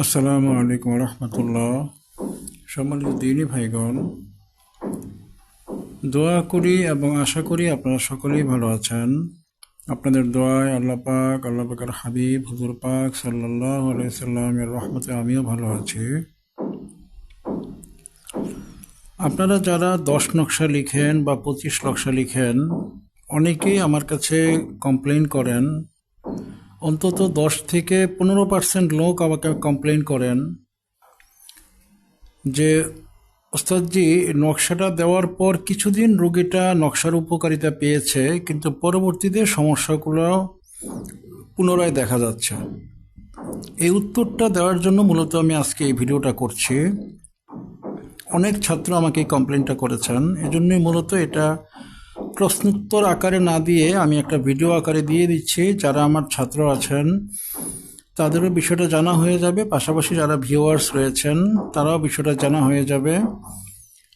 আসসালামু আলাইকুম রহমতুল্লাহ সম্মানিত দিনী ভাইগণ, দোয়া করি এবং আশা করি আপনারা সকলেই ভালো আছেন। আপনাদের দোয়ায় আল্লাহ পাক, আল্লাহ পাকের হাবিব, হুজুর পাক সাল্লাহ সাল্লামের রহমতে আমিও ভালো আছি। আপনারা যারা দশ নকশা লিখেন বা পঁচিশ নকশা লিখেন, অনেকেই আমার কাছে কমপ্লেন করেন অন্তত দশ থেকে পনেরো পার্সেন্ট লোক আমাকে কমপ্লেন করেন যে, ওস্তাদজি, নকশাটা দেওয়ার পর কিছুদিন রোগীটা নকশার উপকারিতা পেয়েছে, কিন্তু পরবর্তীতে সমস্যাগুলো পুনরায় দেখা যাচ্ছে। এই উত্তরটা দেওয়ার জন্য মূলত আমি আজকে এই ভিডিওটা করছি। অনেক ছাত্র আমাকে এই কমপ্লেনটা করেছেন। এজন্যই মূলত এটা প্রশ্নোত্তর আকারে না দিয়ে আমি একটা ভিডিও আকারে দিয়ে দিচ্ছি। যারা আমার ছাত্র আছেন, তাদেরও বিষয়টা জানা হয়ে যাবে। পাশাপাশি যারা ভিউয়ার্স রয়েছেন, তারাও বিষয়টা জানা হয়ে যাবে।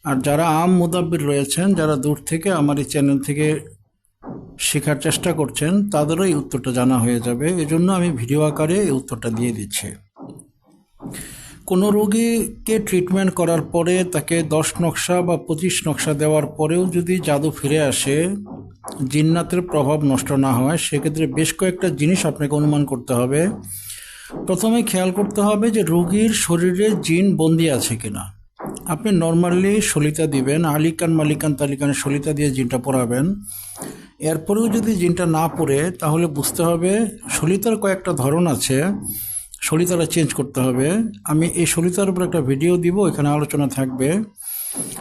আর যারা আম মুদাব্বির রয়েছেন, যারা দূর থেকে আমার এই চ্যানেল থেকে শেখার চেষ্টা করছেন, তাদেরও এই উত্তরটা জানা হয়ে যাবে। এজন্য আমি ভিডিও আকারে এই উত্তরটা দিয়ে দিচ্ছি। কোনো রোগীকে ট্রিটমেন্ট করার পরে তাকে দশ নকশা বা পঁচিশ নকশা দেওয়ার পরেও যদি জাদু ফিরে আসে, জিন্নাতের প্রভাব নষ্ট না হয়, সেক্ষেত্রে বেশ কয়েকটা জিনিস আপনাকে অনুমান করতে হবে। প্রথমে খেয়াল করতে হবে যে রোগীর শরীরে জিন বন্দি আছে কিনা। আপনি নর্মালি সলিতা দিবেন, আলিকান মালিকান তালিকান সলিতা দিয়ে জিনটা পড়াবেন এরপরেও যদি জিনটা না পড়ে তাহলে বুঝতে হবে সলিতার কয়েকটা ধরন আছে। সলিতাটা চেঞ্জ করতে হবে। আমি এই সলিতার উপর একটা ভিডিও দিব এখানে আলোচনা থাকবে।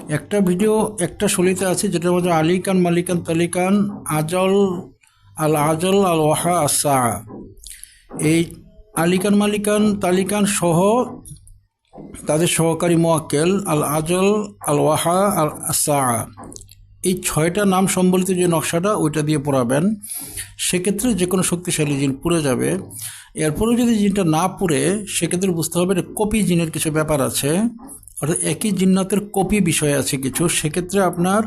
একটা ভিডিও একটা সলিতা আছে, যেটার মধ্যে আলিকান, মালিকান, তালিকান, আজল, আল আজল, আল ওয়াহা, আসা এই আলিকান, মালিকান, তালিকান সহ তাদের সহকারী মোয়াক্কেল, আল আজল, আল ওয়াহা, আল আসা এই ছয়টা নাম সম্বলিত যে নকশাটা, ওইটা দিয়ে পড়াবেন। সেক্ষেত্রে যে কোনো শক্তিশালী জিন পুড়ে যাবে। এরপরেও যদি জিনটা না পুড়ে, সেক্ষেত্রে বুঝতে হবে কপি জিনের কিছু ব্যাপার আছে। অর্থাৎ একই জিন্নাতের কপি বিষয় আছে কিছু। সেক্ষেত্রে আপনার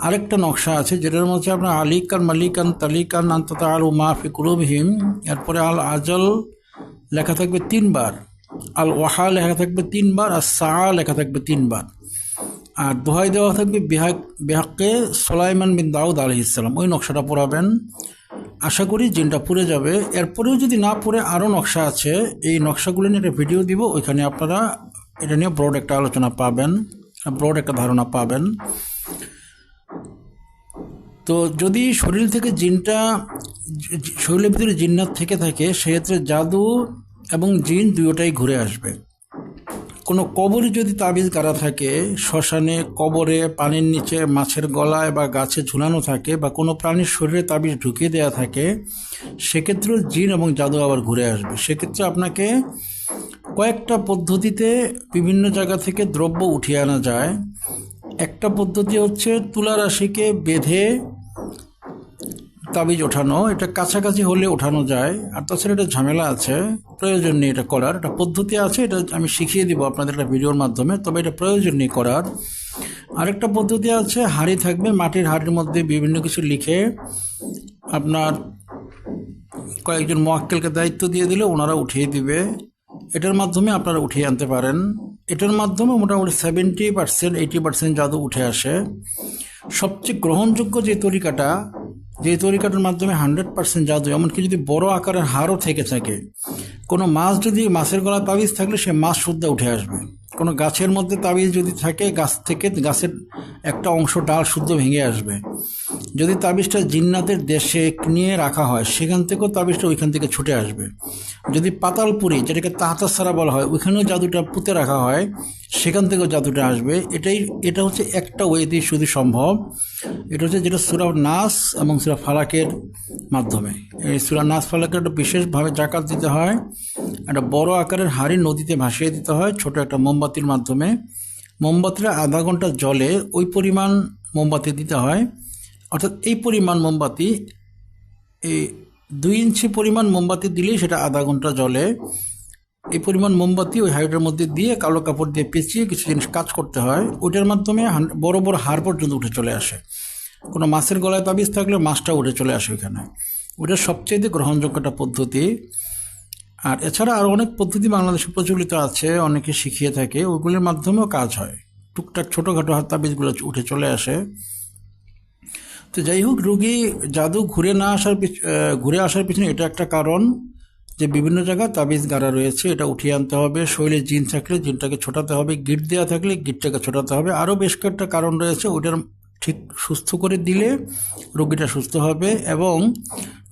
আরেকটা নকশা আছে, যেটার মধ্যে আপনার আলিকান মালিকান তালিকান আন্তত আল মাফি কুলুবহিম। এরপরে আল আজল লেখা থাকবে তিনবার। আল ওয়াহা লেখা থাকবে তিনবার। আর সা লেখা থাকবে তিনবার। আর দোহাই দেওয়া থাকবে বিহাক বিহাককে সোলাইমান বিন দাউদ আলহ ইসলাম ওই নকশাটা পড়াবেন আশা করি জিনটা পুড়ে যাবে। এরপরেও যদি না পড়ে, আরও নকশা আছে। এই নকশাগুলো নিয়ে একটা ভিডিও দিব। ওইখানে আপনারা এটা নিয়ে ব্রড একটা আলোচনা পাবেন। ব্রড একটা ধারণা পাবেন। তো যদি শরীর থেকে জিনটা, শরীরের ভিতরে জিন্নাত থেকে থাকে, সেক্ষেত্রে জাদু এবং জিন দুটোটাই ঘুরে আসবে। কোনো কবরে যদি তাবিজ গাড়া থাকে, শ্মশানে, কবরে, পানির নিচে, মাছের গলায় বা গাছে ঝুলানো থাকে বা কোনো প্রাণীর শরীরে তাবিজ ঢুকিয়ে দেওয়া থাকে, সেক্ষেত্রেও জিন এবং জাদু আবার ঘুরে আসবে। সেক্ষেত্রে আপনাকে কয়েকটা পদ্ধতিতে বিভিন্ন জায়গা থেকে দ্রব্য উঠিয়ে আনা যায়। একটা পদ্ধতি হচ্ছে তুলা রাশিকে বেঁধে তাবিজ ওঠানো, এটা কাছাকাছি হলে ওঠানো যায়। আর তাছাড়া এটা ঝামেলা আছে। প্রয়োজন নেই এটা করার। একটা পদ্ধতি আছে, এটা আমি শিখিয়ে দিব আপনাদের একটা ভিডিওর মাধ্যমে। তবে এটা প্রয়োজন নেই করার। আরেকটা পদ্ধতি আছে, হাড়ি থাকবে, মাটির হাড়ির মধ্যে বিভিন্ন কিছু লিখে আপনার কয়েকজন মোয়াক্কেলকে দায়িত্ব দিয়ে দিলে ওনারা উঠিয়ে দিবে। এটার মাধ্যমে আপনারা উঠিয়ে আনতে পারেন। এটার মাধ্যমে মোটামুটি সেভেন্টি পার্সেন্ট, এইটি পার্সেন্ট জাদু উঠে আসে। সবচেয়ে গ্রহণযোগ্য যে তরিকাটা যে তরিকাটার মাধ্যমে হান্ড্রেড পার্সেন্ট জাদু এমনকি যদি বড় আকারের হারও থেকে থাকে, কোনো মাছ যদি মাছের গলায় তাবিজ থাকলে সে মাছ শুদ্ধ উঠে আসবে। কোনো গাছের মধ্যে তাবিজ যদি থাকে, গাছ থেকে গাছের একটা অংশ ডাল শুদ্ধ ভেঙে আসবে। যদি তাবিজটা জিন্নাতের দেশে নিয়ে রাখা হয়, সেখান থেকেও তাবিজটা ওইখান থেকে ছুটে আসবে। যদি পাতালপুরি, যেটাকে তাহাতাসারা বলা হয়, ওইখানেও জাদুটা পুঁতে রাখা হয়, সেখান থেকেও জাদুটা আসবে। এটাই, এটা হচ্ছে একটা ওয়েতেই শুধু সম্ভব। এটা হচ্ছে যেটা সুরা নাস এবং সুরা ফালাকের মাধ্যমে। এই সুরা নাস ফালাকের একটা বিশেষভাবে জাকাত দিতে হয়, একটা বড় আকারের হাড়ি নদীতে ভাসিয়ে দিতে হয়, ছোট একটা মোমবাতির মাধ্যমে। মোমবাতিটা আধা ঘণ্টা জলে ওই পরিমাণ মোমবাতি দিতে হয়। অর্থাৎ এই পরিমাণ মোমবাতি, এই দুই ইঞ্চি পরিমাণ মোমবাতি দিলেই সেটা আধা ঘণ্টা জলে এই পরিমাণ মোমবাতি ওই হাইটের মধ্যে দিয়ে কালো কাপড় দিয়ে পেঁচিয়ে কিছু জিনিস কাজ করতে হয়, ওইটার মাধ্যমে বড় বড় হাড় পর্যন্ত উঠে চলে আসে। কোনো মাছের গলায় তাবিজ থাকলে মাছটা উঠে চলে আসে ওইখানে। ওইটা সবচেয়ে গ্রহণযোগ্য একটা পদ্ধতি। আর এছাড়া আরও অনেক পদ্ধতি বাংলাদেশে প্রচলিত আছে, অনেকে শিখিয়ে থাকে, ওগুলির মাধ্যমেও কাজ হয়। টুকটাক ছোটোখাটো হাত তাবিজগুলো উঠে চলে আসে। তো যাই হোক, রোগী জাদু ঘুরে না আসার ঘুরে আসার পিছনে এটা একটা কারণ যে বিভিন্ন জায়গায় তাবিজ গাড়া রয়েছে, এটা উঠিয়ে আনতে হবে, শরীরে জিন থাকলে জিনটাকে ছোটাতে হবে, গিট দেওয়া থাকলে গিটটাকে ছোটাতে হবে। আরও বেশ কয়েকটা কারণ রয়েছে ওটার ঠিক সুস্থ করে দিলে রোগীটা সুস্থ হবে এবং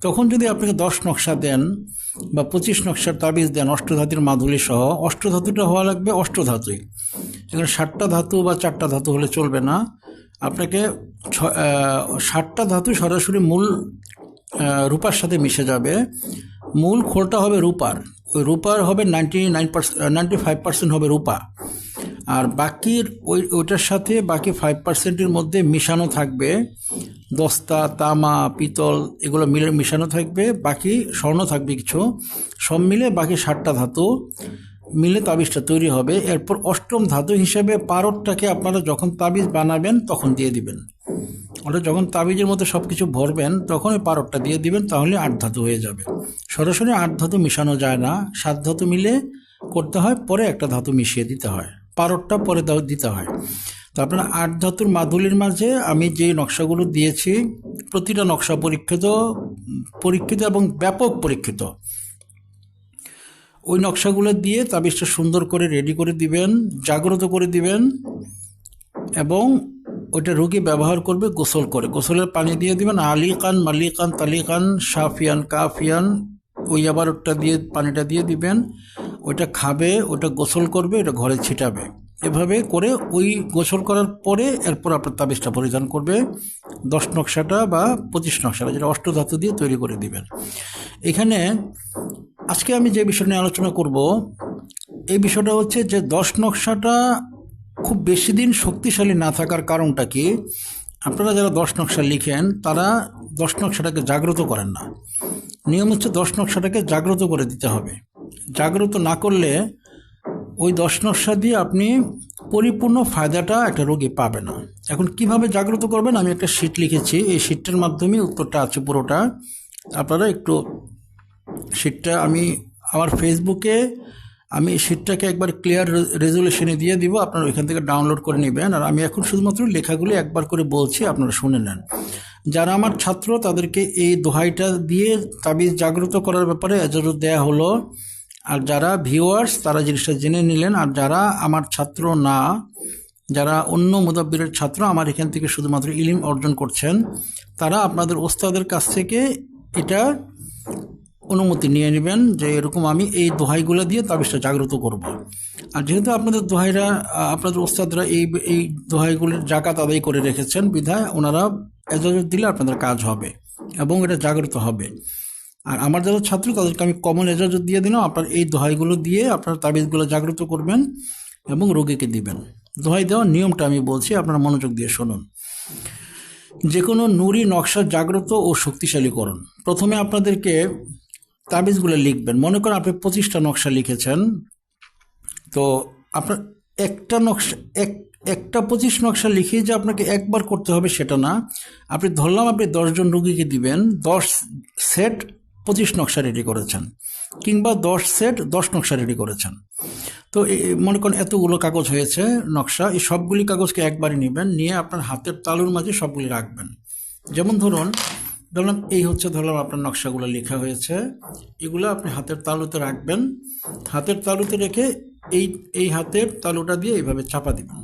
তখন যদি আপনাকে দশ নকশা দেন বা পঁচিশ নকশার তাবিজ দেন, অষ্টধাতুর মাধুলি সহ, অষ্টধাতুটা হওয়া লাগবে অষ্টধাতুই। এখানে ষাটটা ধাতু বা চারটা ধাতু হলে চলবে না আপনাকে ষাটটা ধাতু সরাসরি মূল রূপার সাথে মিশে যাবে। মূল খোলটা হবে রূপার। ওই রূপার হবে ninety nine percent ninety five percent হবে রূপা। আর বাকির ওই, ওইটার সাথে বাকি ফাইভ পার্সেন্টের মধ্যে মিশানো থাকবে। দস্তা, তামা, পিতল, এগুলো মিলে মিশানো থাকবে। বাকি স্বর্ণ থাকবে কিছু। সব মিলে বাকি ষাটটা ধাতু। মিলে তাবিজটা তৈরি হবে। এরপর অষ্টম ধাতু হিসেবে পারদটাকে আপনারা যখন তাবিজ বানাবেন, তখন দিয়ে দিবেন। ওটা যখন তাবিজের মধ্যে সব কিছু ভরবেন, তখন ওই পারদটা দিয়ে দিবেন, তাহলে আট ধাতু হয়ে যাবে। সরাসরি আট ধাতু মিশানো যায় না। সাত ধাতু মিলে করতে হয়, পরে একটা ধাতু মিশিয়ে দিতে হয়। পারদটা পরে দিতে হয়। তো আপনার আট ধাতুর মাদুলির মাঝে আমি যে নকশাগুলো দিয়েছি, প্রতিটা নকশা পরীক্ষিত পরীক্ষিত এবং ব্যাপক পরীক্ষিত। ওই নকশাগুলো দিয়ে তাবিজটা সুন্দর করে রেডি করে দিবেন, জাগ্রত করে দিবেন এবং ওইটা রোগী ব্যবহার করবে গোসল করে। গোসলের পানি দিয়ে দিবেন, আলিকান, মালিকান, তালিকান সাফিয়ান কাফিয়ান, ওই আবার ওটা দিয়ে, পানিটা দিয়ে দিবেন। ওইটা খাবে ওটা গোসল করবে ওটা ঘরে ছিটাবে। এভাবে করে ওই গোসল করার পরে এরপর আপনার তাবিজটা পরিধান করবে। দশ নকশাটা বা পঁচিশ নকশাটা, যেটা অষ্টধাতু দিয়ে তৈরি করে দিবেন। এখানে আজকে আমি যে বিষয় নিয়ে আলোচনা করব, এই বিষয়টা হচ্ছে যে দশ নকশাটা খুব বেশি দিন শক্তিশালী না থাকার কারণটা কি? আপনারা যারা দশ নকশা লিখেন, তারা দশ নকশাটাকে জাগ্রত করেন না। নিয়ম হচ্ছে দশ নকশাটাকে জাগ্রত করে দিতে হবে। জাগ্রত না করলে ওই দশ নকশা দিয়ে আপনি পরিপূর্ণ ফায়দাটা একটা রোগী পাবে না। এখন কীভাবে জাগ্রত করবেন? আমি একটা শিট লিখেছি। এই শিটটার মাধ্যমে উত্তরটা আছে পুরোটা। আপনারা একটু শিটটা আমি আমার ফেসবুকে আমি শিটটাকে একবার ক্লিয়ার রেজুলেশনে দিয়ে দিব। আপনারা ওইখান থেকে ডাউনলোড করে নেবেন। আর আমি এখন শুধুমাত্র লেখাগুলি একবার করে বলছি, আপনারা শুনে নেন। যারা আমার ছাত্র, তাদেরকে এই দোহাইটা দিয়ে তাবিজ জাগ্রত করার ব্যাপারে এজাজত দেয়া হলো। আর যারা ভিউয়ার্স তারা জিনিসটা জেনে নিলেন। আর যারা আমার ছাত্র না, যারা অন্য মুদাব্বিরের ছাত্র, আমার এখান থেকে শুধুমাত্র ইলিম অর্জন করছেন, তারা আপনাদের ওস্তাদের কাছ থেকে এটা অনুমতি নিয়ে নেবেন যে এরকম আমি এই দোহাইগুলো দিয়ে তাবিজটা জাগ্রত করব। আর যেহেতু আপনাদের দোহাইরা আপনাদের ওস্তাদরা এই এই দোহাইগুলির জাকাত আদায় করে রেখেছেন বিধায় ওনারা এজাজত দিলে আপনাদের কাজ হবে এবং এটা জাগ্রত হবে। আর আমার যারা ছাত্র, তাদেরকে আমি কমন এজাজত দিয়ে দিলাম, আপনার এই দোহাইগুলো দিয়ে আপনার তাবিজগুলো জাগ্রত করবেন এবং রোগীকে দিবেন। দোহাই দেওয়ার নিয়মটা আমি বলছি, আপনারা মনোযোগ দিয়ে শুনুন। যে কোনো নুরি নকশা জাগ্রত ও শক্তিশালী করুন প্রথমে আপনাদেরকে তাবিজগুলো লিখবেন। মনে করেন আপনি পঁচিশটা নকশা লিখেছেন। তো আপনার একটা নকশা, এক, একটা পঁচিশ নকশা লিখে যে আপনাকে একবার করতে হবে সেটা না। আপনি ধরলাম আপনি দশজন রুগীকে দিবেন, দশ সেট পঁচিশ নকশা রেডি করেছেন কিংবা দশ সেট দশ নকশা রেডি করেছেন। তো মনে করেন এতগুলো কাগজ হয়েছে নকশা, এই সবগুলি কাগজকে একবারই নেবেন, নিয়ে আপনার হাতের তালুর মাঝে সবগুলি রাখবেন। যেমন ধরুন ধরলাম এই হচ্ছে ধরলাম আপনার নকশাগুলো লেখা হয়েছে। এগুলো আপনি হাতের তালুতে রাখবেন। হাতের তালুতে রেখে এই এই হাতের তালুটা দিয়ে এইভাবে চাপা দিবেন।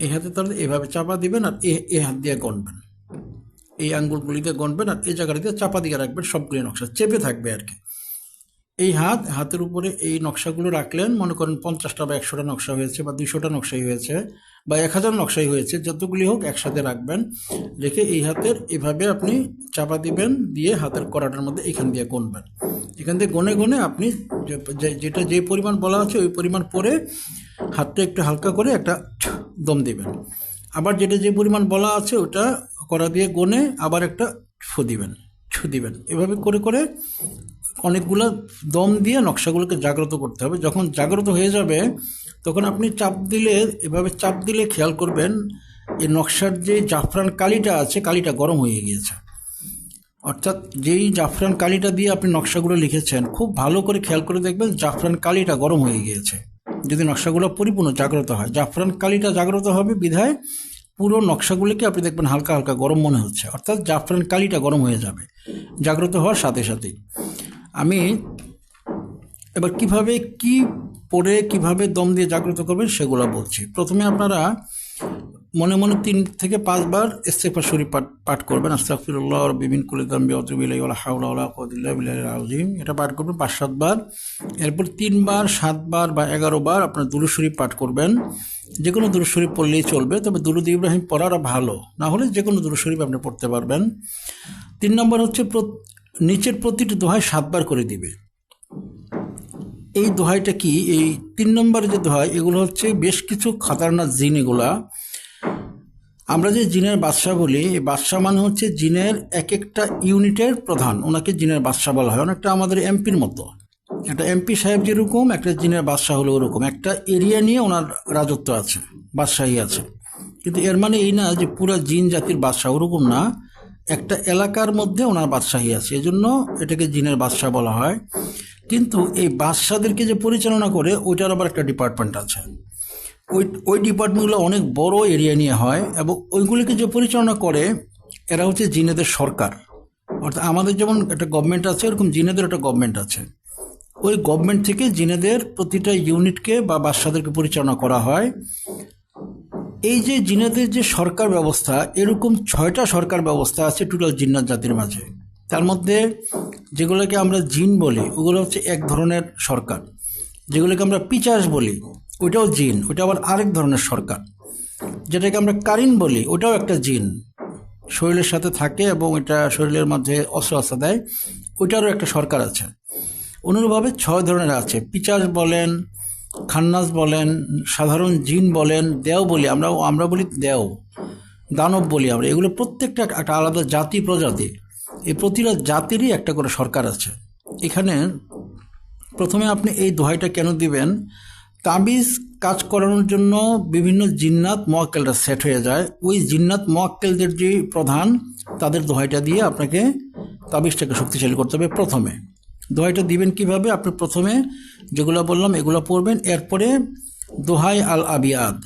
এই হাতের তালু এইভাবে চাপা দিবেন আর এই হাত দিয়ে গণবেন। এই আঙ্গুলগুলিতে গণবেন আর এই জায়গাটা দিয়ে চাপা দিয়ে রাখবেন। সবগুলি নকশা চেপে থাকবে আর কি। এই হাত, হাতের উপরে এই নকশাগুলো রাখলেন, মনে করেন পঞ্চাশটা বা একশোটা নকশা হয়েছে বা দুইশোটা নকশাই হয়েছে বা এক হাজার নকশাই হয়েছে, যতগুলি হোক একসাথে রাখবেন। রেখে এই হাতের এভাবে আপনি চাপা দিবেন, দিয়ে হাতের করাটার মধ্যে এখান দিয়ে গণবেন। এখান দিয়ে গনে গনে আপনি যেটা যে পরিমাণ বলা আছে ওই পরিমাণ পরে হাতটা একটু হালকা করে একটা দম দিবেন। আবার যেটা যে পরিমাণ বলা আছে ওটা করা দিয়ে গনে আবার একটা ফু দিবেন, ছু দিবেন। এভাবে করে করে অনেকগুলো দম দিয়ে নকশাগুলোকে জাগ্রত করতে হবে। যখন জাগ্রত হয়ে যাবে, তখন আপনি চাপ দিলে, এভাবে চাপ দিলে খেয়াল করবেন, এই নকশার যে জাফরান কালিটা আছে, কালিটা গরম হয়ে গিয়েছে। অর্থাৎ যেই জাফরান কালিটা দিয়ে আপনি নকশাগুলো লিখেছেন, খুব ভালো করে খেয়াল করে দেখবেন জাফরান কালিটা গরম হয়ে গিয়েছে। যদি নকশাগুলো পরিপূর্ণ জাগ্রত হয়, জাফরান কালিটা জাগ্রত হবে বিধায় পুরো নকশাগুলিকে আপনি দেখবেন হালকা হালকা গরম মনে হচ্ছে। অর্থাৎ জাফরান কালিটা গরম হয়ে যাবে, জাগ্রত হওয়ার সাথে সাথেই। আমি এবার কীভাবে, কি পড়ে, কীভাবে দম দিয়ে জাগ্রত করবেন সেগুলো বলছি। প্রথমে আপনারা মনে মনে তিন থেকে পাঁচবার ইস্তেফা শরীফ পাঠ পাঠ করবেন। আস্তাফিরুল্লাহ বিবিন বিল্লাহ আজিম এটা পাঠ করবেন পাঁচ সাতবার এরপর তিনবার, সাতবার বা এগারো বার আপনার দুরু শরীফ পাঠ করবেন। যে কোনো দুরু শরীফ পড়লেই চলবে, তবে দুরুদ ইব্রাহিম পড়াটা ভালো। না হলে যে কোনো দুরু শরীফ আপনি পড়তে পারবেন। তিন নম্বর হচ্ছে নিচের প্রতিটি দোহায় সাতবার করে দিবে। এই দোহাইটা কি? এই তিন নম্বরে যে দোহাই, এগুলো হচ্ছে বেশ কিছু খাতারনাক জিন এগুলা। আমরা যে জিনের বাদশাহ বলি, এই বাদশাহ মানে হচ্ছে জিনের এক একটা ইউনিটের প্রধান। ওনাকে জিনের বাদশাহ বলা হয়। অনেকটা আমাদের এমপির মতো। একটা এমপি সাহেব যেরকম, একটা জিনের বাদশাহ হলো ওরকম। একটা এরিয়া নিয়ে ওনার রাজত্ব আছে, বাদশাহী আছে। কিন্তু এর মানে এই না যে পুরা জিন জাতির বাদশাহ ওরকম না। একটা এলাকার মধ্যে ওনার বাদশাহী আছে। এজন্য এটাকে জিনের বাদশাহ বলা হয়। কিন্তু এই বাদশাদেরকে যে পরিচালনা করে, ওইটার আবার একটা ডিপার্টমেন্ট আছে। ওই ওই ডিপার্টমেন্টগুলো অনেক বড় এরিয়া নিয়ে হয় এবং ওইগুলিকে যে পরিচালনা করে, এরা হচ্ছে জিনেদের সরকার। অর্থাৎ আমাদের যেমন একটা গভর্নমেন্ট আছে, এরকম জিনেদের একটা গভর্নমেন্ট আছে। ওই গভর্নমেন্ট থেকে জিনেদের প্রতিটা ইউনিটকে বা বাদশাদেরকে পরিচালনা করা হয়। এই যে জিনেদের যে সরকার ব্যবস্থা, এরকম ছয়টা সরকার ব্যবস্থা আছে টোটাল জিন্নাত জাতির মাঝে। তার মধ্যে যেগুলোকে আমরা জিন বলি, ওগুলো হচ্ছে এক ধরনের সরকার। যেগুলোকে আমরা পিচাস বলি, ওইটাও জিন, ওইটা আবার আরেক ধরনের সরকার। যেটাকে আমরা কারিন বলি, ওটাও একটা জিন। শরীরের সাথে থাকে এবং এটা শরীরের মধ্যে অস্ত্র আস্ত্র দেয়, ওইটারও একটা সরকার আছে। অনুরূপভাবে ছয় ধরনের আছে। পিচাস বলেন খান্নাস বলেন, সাধারণ জিন বলেন, দেও বলি, আমরা আমরা বলি দেও, দানব বলি আমরা। এগুলো প্রত্যেকটা একটা আলাদা জাতি প্রজাতি। এই প্রতিটা জাতিরই একটা করে সরকার আছে। এখানে প্রথমে আপনি এই দোহাইটা কেন দিবেন? তাবিজ কাজ করানোর জন্য বিভিন্ন জিন্নাত মোয়াক্কেলরা সেট হয়ে যায়। ওই জিন্নাত মোয়াক্কেলদের যে প্রধান, তাদের দোহাইটা দিয়ে আপনাকে তাবিজটাকে শক্তিশালী করতে হবে প্রথমে। দোহাইটা দিবেন কীভাবে? আপনি প্রথমে যেগুলো বললাম, এগুলো পড়বেন। এরপরে দোহাই আল আবিয়াদ।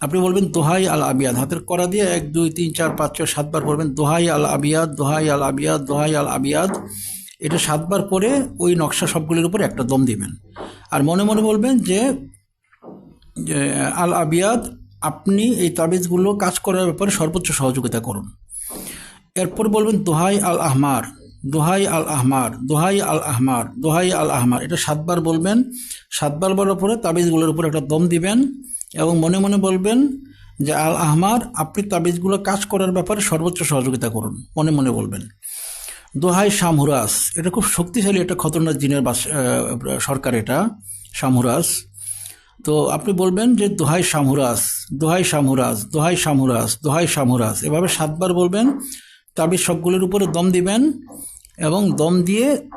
আপনি বলবেন দোহাই আল আবিয়াদ। হাতের করা দিয়ে এক, দুই, তিন, চার, পাঁচ, ছয় সাতবার পড়বেন। দোহাই আল আবিয়াদ, দোহাই আল আবিয়াদ, দোহাই আল আবিয়াদ। এটা সাতবার পরে ওই নকশা সবগুলির উপর একটা দম দিবেন। আর মনে মনে বলবেন যে আল আবিয়াদ, আপনি এই তাবিজগুলো কাজ করার ব্যাপারে সর্বোচ্চ সহযোগিতা করুন। এরপর বলবেন দোহাই আল আহমার। দোহাই আল আহমার, দোহাই আল আহমার, দোহাই আল আহমার। এটা সাতবার বলবেন, সাতবার বলার পরে তাবিজগুলোর উপর একটা দম দিবেন এবং মনে মনে বলবেন যে আল আহমার, আপনি তাবিজগুলো কাজ করার ব্যাপারে সর্বোচ্চ সহযোগিতা করুন, মনে মনে বলবেন। দোহাই শামহুরাস, এটা খুব শক্তিশালী একটা খতরনাক জিনের বাস সরকার এটা, শামহুরাস। তো আপনি বলবেন যে দোহাই শামহুরাস দোহাই শামহুরাস দোহাই শামহুরাস দোহাই শামহুরাস। এভাবে সাতবার বলবেন, তাবিজ সবগুলোর উপরে দম দিবেন এবং দম দিয়ে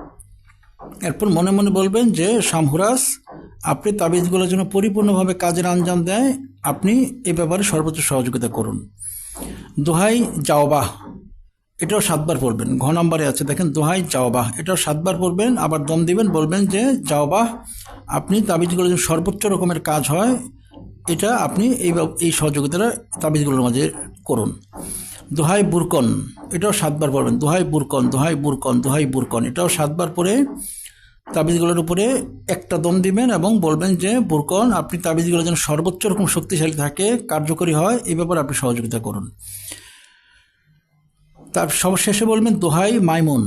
এরপর মনে মনে বলবেন যে, শামহুরাস, আপনি তাবিজগুলোর জন্য পরিপূর্ণভাবে কাজের আঞ্জাম দেয়। আপনি এ ব্যাপারে সর্বোচ্চ সহযোগিতা করুন। দোহাই জাওবাহ এটাও সাতবার পড়বেন। ঘ নম্বরে আছে, দেখেন, দোহাই জাওবাহ এটাও সাতবার পড়বেন। আবার দম দিবেন, বলবেন যে জাওবাহ আপনি তাবিজগুলোর জন্য সর্বোচ্চ রকমের কাজ হয়। এটা আপনি এই এই সহযোগিতাটা তাবিজগুলোর মাঝে করুন। দোহাই বুরকন, এটাও সাতবার পড়বেন, দোহাই বুরকন দোহাই বুরকন দোহাই বুরকন, এটাও সাতবার পরে তাবিজগুলোর উপরে একটা দম দিবেন এবং বলবেন যে, বুরকন, আপনি তাবিজগুলো যেন সর্বোচ্চ রকম শক্তিশালী থাকে, কার্যকরী হয়, এই ব্যাপারে আপনি সহযোগিতা করুন। তার সবশেষে বলবেন, দোহাই মাইমন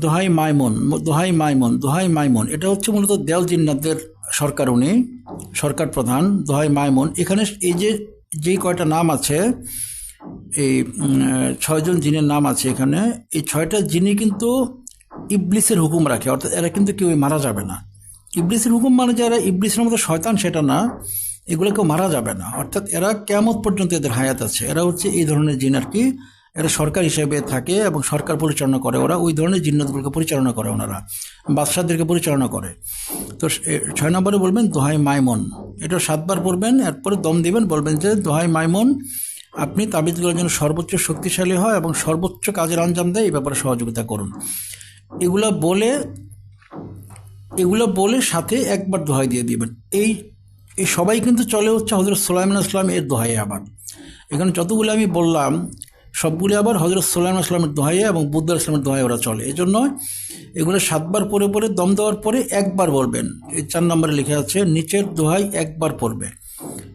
দোহাই মাইমন দোহাই মাইমন দোহাই মাইমন। এটা হচ্ছে মূলত দেয়াল জিন্নাতদের সরকার উনি, সরকার প্রধান, দোহাই মাইমন। এখানে এই যে যেই কয়টা নাম আছে এই ছয়জন জিনের নাম আছে এখানে। এই ছয়টা জিনই কিন্তু ইবলিসের হুকুম রাখে, অর্থাৎ এরা কিন্তু কেউ মারা যাবে না। ইবলিসের হুকুম মানে যারা ইবলিসের মতো শয়তান, সেটা না। এগুলো কেউ মারা যাবে না। অর্থাৎ এরা কেমত পর্যন্ত এদের হায়াত আছে। এরা হচ্ছে এই ধরনের জিন আর কি। এরা সরকার হিসেবে থাকে এবং সরকার পরিচালনা করে ওরা। ওই ধরনের জিন্নাতগুলোকে পরিচালনা করে ওনারা। বাদশাদেরকে পরিচালনা করে। তো ছয় নম্বরে বলবেন, দোহাই মাইমন। এটা সাতবার পড়বেন, এরপরে দম দিবেন, বলবেন যে দোহাই মাইমন। আপনি তাবিজগুলো যেন সর্বোচ্চ শক্তিশালী হয় এবং সর্বোচ্চ কাজের আঞ্জাম দেয় এই ব্যাপারে সহযোগিতা করুন। এগুলো বলে এগুলো বলে সাথে একবার দোহাই দিয়ে দিবেন। এই এই সবাই কিন্তু চলে হচ্ছে হজরত সোলাইমান আসলাম এর দোহাই আবার। এখানে যতগুলো আমি বললাম, সবগুলি আবার হজরত সোলাইম আসলামের দোহাইয়ে এবং বুদ্ধ ইসলামের দোহাই ওরা চলে। এই জন্য এগুলো সাতবার পরে পরে দম দেওয়ার পরে একবার বলবেন। এই চার নম্বরে লেখা আছে, নিচের দোহাই একবার পড়বে।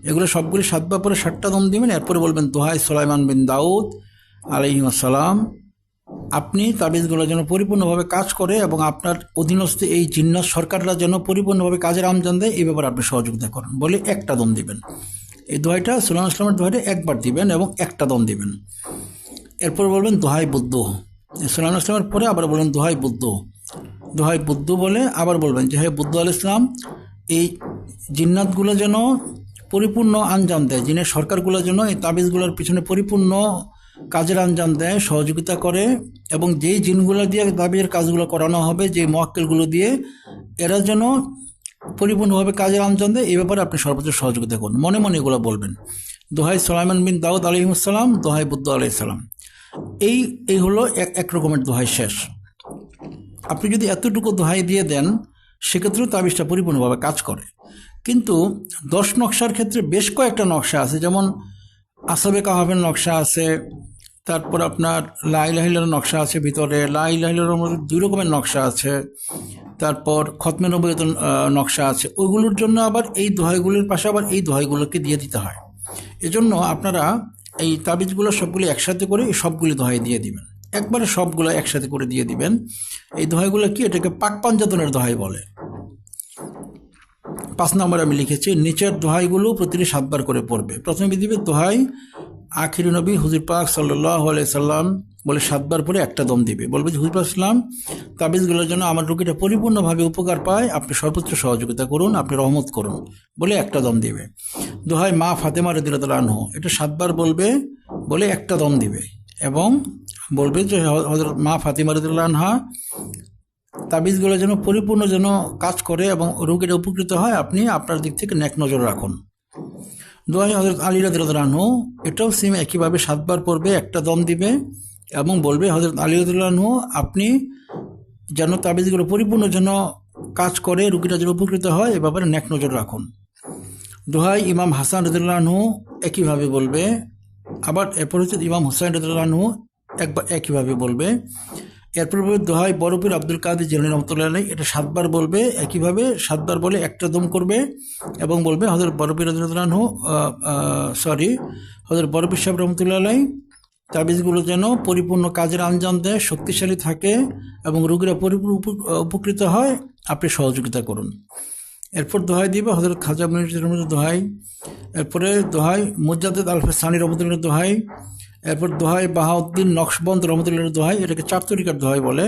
এগুলো সবগুলি সাতবার পরে ষাটটা দম দিবেন, এরপরে বলবেন, দোহাই সোলাইমান বিন দাউদ আলহিমাসালাম আপনি তাবিজগুলো যেন পরিপূর্ণভাবে কাজ করে এবং আপনার অধীনস্থ এই জিন্নাত সরকাররা যেন পরিপূর্ণভাবে কাজের আমজান দেয়, এই ব্যাপারে আপনি সহযোগিতা করেন। বলে একটা দম দিবেন। এই দোহাইটা সুলাম ইসলামের দোহাইটা একবার দিবেন এবং একটা দম দিবেন। এরপর বলবেন, দোহাই বুদ্ধ। সুলাম ইসলামের পরে আবার বলবেন, দোহাই বুদ্ধ। দোহাই বুদ্ধ বলে আবার বলবেন যে, হে বুদ্ধ আল ইসলাম, এই জিন্নাতগুলো যেন পরিপূর্ণ আঞ্জাম দেয়। যিনি সরকারগুলোর জন্য এই তাবিজগুলোর পিছনে পরিপূর্ণ কাজের আঞ্জাম দেয়, সহযোগিতা করে এবং যেই জিনগুলো দিয়ে তাবিজের কাজগুলো করানো হবে যে মোয়াক্কেলগুলো দিয়ে এরা যেন পরিপূর্ণভাবে কাজের আঞ্জাম দেয় এই ব্যাপারে আপনি সর্বোচ্চ সহযোগিতা করুন। মনে মনে এগুলো বলবেন। দোহাই সোলাইমান বিন দাউদ আলহিমসালাম দোহাই বুদ্ধ আলাইসালাম এই এই হলো এক এক রকমের দোহাই শেষ। আপনি যদি এতটুকু দোহাই দিয়ে দেন সেক্ষেত্রেও তাবিজটা পরিপূর্ণভাবে কাজ করে। কিন্তু দশ নকশার ক্ষেত্রে বেশ কয়েকটা নকশা আছে, যেমন আসাবে কাহাবের নকশা আছে, তারপর আপনার লাইলাহিলার নকশা আছে ভিতরে লাইলাহিলার দুই রকমের নকশা আছে, তারপর খতমে নবীত নকশা আছে। ওইগুলোর জন্য আবার এই দোহাইগুলোর পাশে আবার এই দোহাইগুলোকে দিয়ে দিতে হয়। এজন্য আপনারা এই তাবিজগুলো সবগুলি একসাথে করে সবগুলি দোহাই দিয়ে দিবেন। একবারে সবগুলো একসাথে করে দিয়ে দিবেন। এই দোহাইগুলো কি? এটাকে পাক পাঞ্জাতনের দোহাই বলে। পাঁচ নম্বরে আমি লিখেছি, নিচের দোহাইগুলো প্রতিটি সাতবার করে পড়বে। প্রথমে দিবে দোহাই আখির নবী হুজুর পাক সাল্লাহ সাল্লাম বলে সাতবার পরে একটা দম দিবে। বলবে যে, হুজুর ইসলাম তাবিজগুলোর জন্য আমার রুগীটা পরিপূর্ণভাবে উপকার পায়, আপনি সর্বোচ্চ সহযোগিতা করুন, আপনি রহমত করুন বলে একটা দম দিবে। দোহাই মা ফাতেমা রদিরতুল আনহু, এটা সাতবার বলবে বলে একটা দম দিবে এবং বলবে যে হজরত মা ফাতিমা রদিল্লা আনহা তাবিজগুলো যেন পরিপূর্ণ যেন কাজ করে এবং রোগীরা উপকৃত হয়, আপনি আপনার দিক থেকে নেক নজর রাখুন। দোয়াই হজরত আলী রানহু এটাও সিম একইভাবে সাতবার পড়বে, একটা দম দিবে এবং বলবে হজরত আলী রানহু আপনি যেন তাবিজগুলো পরিপূর্ণ যেন কাজ করে, রুগীরা যেন উপকৃত হয়, এ ব্যাপারে নেক নজর রাখুন। দোহাই ইমাম হাসান রদুল্লাহনহু একইভাবে বলবে, আবার এরপর হচ্ছে ইমাম হুসাইন রদুল্লাহনহু একবার একইভাবে বলবে। এরপর বলবে, দোহাই বরফির আব্দুল কাদের জেলানি রহমতুল্লাহ আলাই এটা সাতবার বলবে, একইভাবে সাতবার বলে একটা দম করবে এবং বলবে হজরত বরফির রহমতুল্লাহ সরি হজরত বরফির সাহেব রহমতুল্লাহ আলাই তাবিজগুলো যেন পরিপূর্ণ কাজের আঞ্জাম দেয়, শক্তিশালী থাকে এবং রোগীরা পরিপূর্ণ উপকৃত হয়, আপনি সহযোগিতা করুন। এরপর দোহাই দিবে হজরত খাজা মিনির দোহাই এরপরে দোহাই মুজাদ্দ আলফে সানি রহমতুল্লাহ দোহাই এরপর দোহাই বাহাউদ্দিন নকশবন্দ রহমতুল্লাহ দোহাই, এটাকে চার তরিকার দোহাই বলে।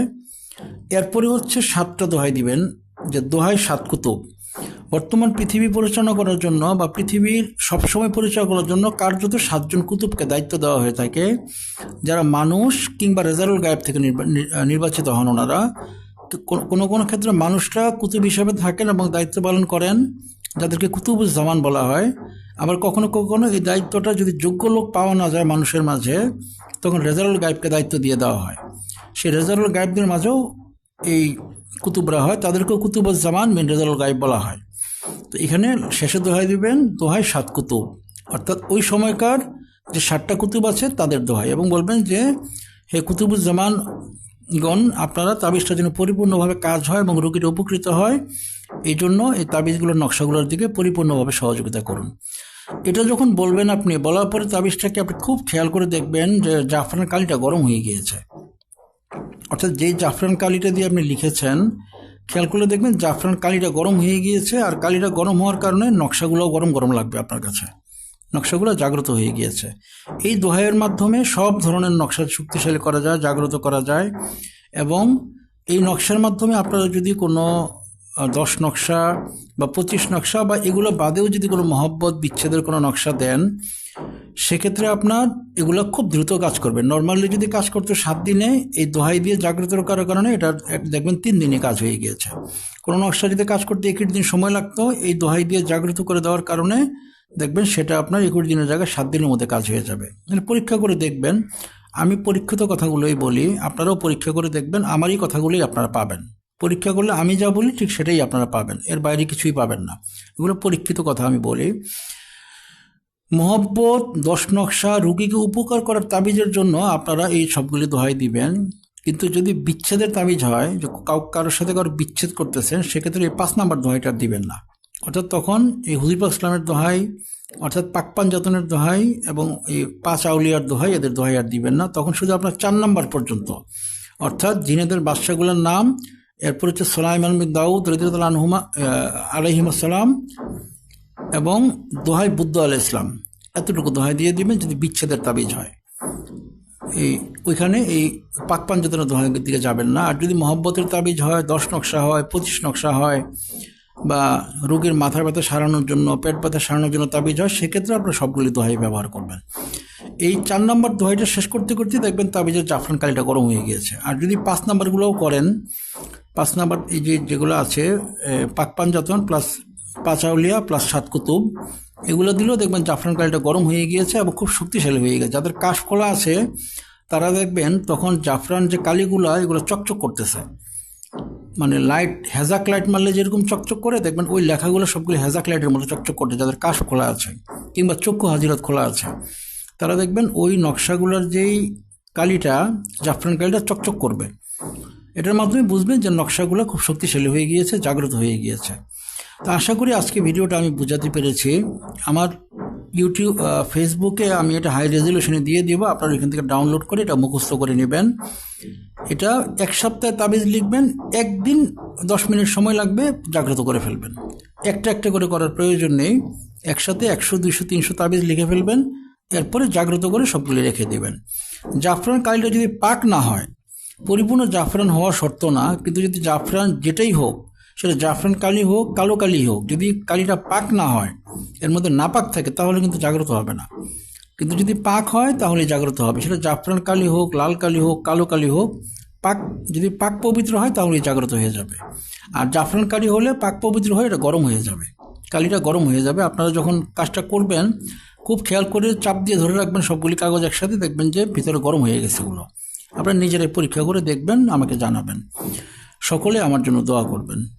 এরপরে হচ্ছে সাতটা দোহাই দিবেন, যে দোহাই সাত কুতুব। বর্তমান পৃথিবী পরিচালনা করার জন্য বা পৃথিবীর সবসময় পরিচালনা করার জন্য কার্যত সাতজন কুতুবকে দায়িত্ব দেওয়া হয়ে থাকে। যারা মানুষ কিংবা রেজাল্ট গায়েব থেকে নির্বাচিত হন ওনারা। কোনো কোনো ক্ষেত্রে মানুষরা কুতুব হিসাবে থাকেন এবং দায়িত্ব পালন করেন। যাদেরকে কুতুবুজ জামান বলা হয়। আবার কখনো কখনো এই দায়িত্বটা যদি যোগ্য লোক পাওয়া না যায় মানুষের মাঝে, তখন রেজারুল গাইবকে দায়িত্ব দিয়ে দেওয়া হয়। সেই রেজারুল গাইবদের মাঝেও এই কুতুবরা হয়। তাদেরকেও কুতুবুজ জামান মেন রেজারুল গাইব বলা হয়। তো এখানে শেষে দোহাই দিবেন, দোহাই সাত কুতুব। অর্থাৎ ওই সময়কার যে ষাটটা কুতুব আছে, তাদের দোহাই। এবং বলবেন যে, হে কুতুবুজ্জামান গণ, আপনারা তাবিজটা যেন পরিপূর্ণভাবে কাজ হয় এবং রোগীর উপকৃত হয়, এই জন্য এই তাবিজগুলোর নকশাগুলোর দিকে পরিপূর্ণভাবে সহযোগিতা করুন। এটা যখন বলবেন আপনি, বলার পরে তাবিজটাকে আপনি খুব খেয়াল করে দেখবেন যে জাফরান কালিটা গরম হয়ে গিয়েছে। অর্থাৎ যেই জাফরান কালিটা দিয়ে আপনি লিখেছেন, খেয়াল করলে দেখবেন জাফরান কালিটা গরম হয়ে গিয়েছে, আর কালিটা গরম হওয়ার কারণে নকশাগুলোও গরম গরম লাগবে আপনার কাছে। নকশাগুলো জাগ্রত হয়ে গিয়েছে। এই দোহাইয়ের মাধ্যমে সব ধরনের নকশা শক্তিশালী করা যায়, জাগ্রত করা যায় এবং এই নকশার মাধ্যমে আপনারা যদি কোনো দশ নকশা বা পঁচিশ নকশা বা এগুলো বাদেও যদি কোনো মহব্বত, বিচ্ছেদের কোনো নকশা দেন, সেক্ষেত্রে আপনার এগুলো খুব দ্রুত কাজ করবে। নর্মালি যদি কাজ করতো সাত দিনে এই দোহাই দিয়ে জাগ্রত করার কারণে এটা দেখবেন তিন দিনে কাজ হয়ে গিয়েছে। কোনো নকশা যদি কাজ করতে একুশ দিন সময় লাগতো, এই দোহাই দিয়ে জাগ্রত করে দেওয়ার কারণে দেখবেন সেটা আপনার একুশ দিনের জায়গায় সাত দিনের মধ্যে কাজ হয়ে যাবে। পরীক্ষা করে দেখবেন, আমি পরীক্ষিত কথাগুলোই বলি, আপনারাও পরীক্ষা করে দেখবেন, আমারই কথাগুলোই আপনারা পাবেন। পরীক্ষা করলে আমি যা বলি, ঠিক সেটাই আপনারা পাবেন, এর বাইরে কিছুই পাবেন না। এগুলো পরীক্ষিত কথা আমি বলি। মহব্বত, দশ নকশা, রুগীকে উপকার করার তাবিজের জন্য আপনারা এই সবগুলি দোহাই দিবেন। কিন্তু যদি বিচ্ছেদের তাবিজ হয়, যে কাউ, কারোর সাথে কারও বিচ্ছেদ করতেছেন, সেক্ষেত্রে এই পাঁচ নাম্বার দোহাইটা দিবেন না। অর্থাৎ তখন এই হুজিফা ইসলামের দোহাই, অর্থাৎ পাকপান যতনের দোহাই এবং এই পাঁচ আউলিয়ার দোহাই এদের দোহাই আর দিবেন না, তখন শুধু আপনার চার নাম্বার পর্যন্ত। অর্থাৎ জিনেদের বাদশাগুলোর নাম, এরপর হচ্ছে সোলাইমান বিন দাউদ রদিউল আনহুমা আলহিমাসালাম এবং দোহাই বুদ্ধ আল ইসলাম এতটুকু দোহাই দিয়ে দিবেন যদি বিচ্ছেদের তাবিজ হয়। এই, ওইখানে এই পাক যতনের দোহাইয়ের দিকে যাবেন না। আর যদি মহব্বতের তাবিজ হয়, দশ নকশা হয়, পঁচিশ নকশা হয় বা রোগীর মাথার ব্যথা সারানোর জন্য, পেট ব্যথা সারানোর জন্য তাবিজ হয়, সেক্ষেত্রে আপনারা সবগুলি দোহাই ব্যবহার করবেন। এই চার নম্বর দোহাইটা শেষ করতে করতে দেখবেন তাবিজের জাফরান কালিটা গরম হয়ে গিয়েছে। আর যদি পাঁচ নাম্বারগুলোও করেন, পাঁচ নাম্বার এই যে যেগুলো আছে পাক পাঞ্জাতন প্লাস পাঁচাউলিয়া প্লাস সাত কুতুব, এগুলো দিলেও দেখবেন জাফরান কালিটা গরম হয়ে গিয়েছে এবং খুব শক্তিশালী হয়ে গেছে। যাদের কাশ খোলা আছে, তারা দেখবেন তখন জাফরান যে কালিগুলো, এগুলো চকচক করতেছে। মানে লাইট হ্যাজাক লাইট মারলে যেরকম চকচক করে, দেখবেন ওই লেখাগুলো সবগুলো হেজাক লাইটের মতো চকচক করতে যাদের কাশ খোলা আছে, কিংবা চক্ষু হাজিরত খোলা আছে। তারা দেখবেন ওই নকশাগুলোর যেই কালিটা, জাফরান কালিটা চকচক করবে। এটার মাধ্যমে বুঝবেন যে নকশাগুলো খুব শক্তিশালী হয়ে গিয়েছে, জাগ্রত হয়ে গিয়েছে। তো আশা করি আজকে ভিডিওটা আমি বোঝাতে পেরেছি। আমার ইউটিউব ফেসবুকে আমি এটা হাই রেজলিউশনে দিয়ে দিব। আপনারা এখান থেকে ডাউনলোড করে এটা মুখস্থ করে নেবেন। এটা এক সপ্তাহে তাবিজ লিখবেন, একদিন দশ মিনিট সময় লাগবে, জাগ্রত করে ফেলবেন। একটা একটা করে করার প্রয়োজন নেই। একসাথে একশো, দুইশো, তিনশো তাবিজ লিখে ফেলবেন, এরপরে জাগ্রত করে সবগুলি রেখে দেবেন। জাফরান কালিটা যদি পাক না হয়, পরিপূর্ণ জাফরান হওয়া শর্ত না, কিন্তু যদি জাফরান যেটাই হোক সেটা জাফরান কালি হোক, কালো কালি হোক, যদি কালিটা পাক না হয়, এর মধ্যে না পাক থাকে, তাহলে কিন্তু জাগ্রত হবে না। কিন্তু যদি পাক হয়, তাহলে জাগ্রত হবে। সেটা জাফরান কালি হোক, লাল কালি হোক, কালো কালি হোক, পাক, যদি পাক পবিত্র হয়, তাহলে জাগ্রত হয়ে যাবে। আর জাফরান কালি হলে পাক পবিত্র হয়ে, এটা গরম হয়ে যাবে। কালিটা গরম হয়ে যাবে। আপনারা যখন কাজটা করবেন, খুব খেয়াল করে চাপ দিয়ে ধরে রাখবেন সবগুলি কাগজ একসাথে, দেখবেন যে ভিতরে গরম হয়ে গেছে এগুলো। আপনারা নিজেরাই পরীক্ষা করে দেখবেন, আমাকে জানাবেন। সকলে আমার জন্য দোয়া করবেন।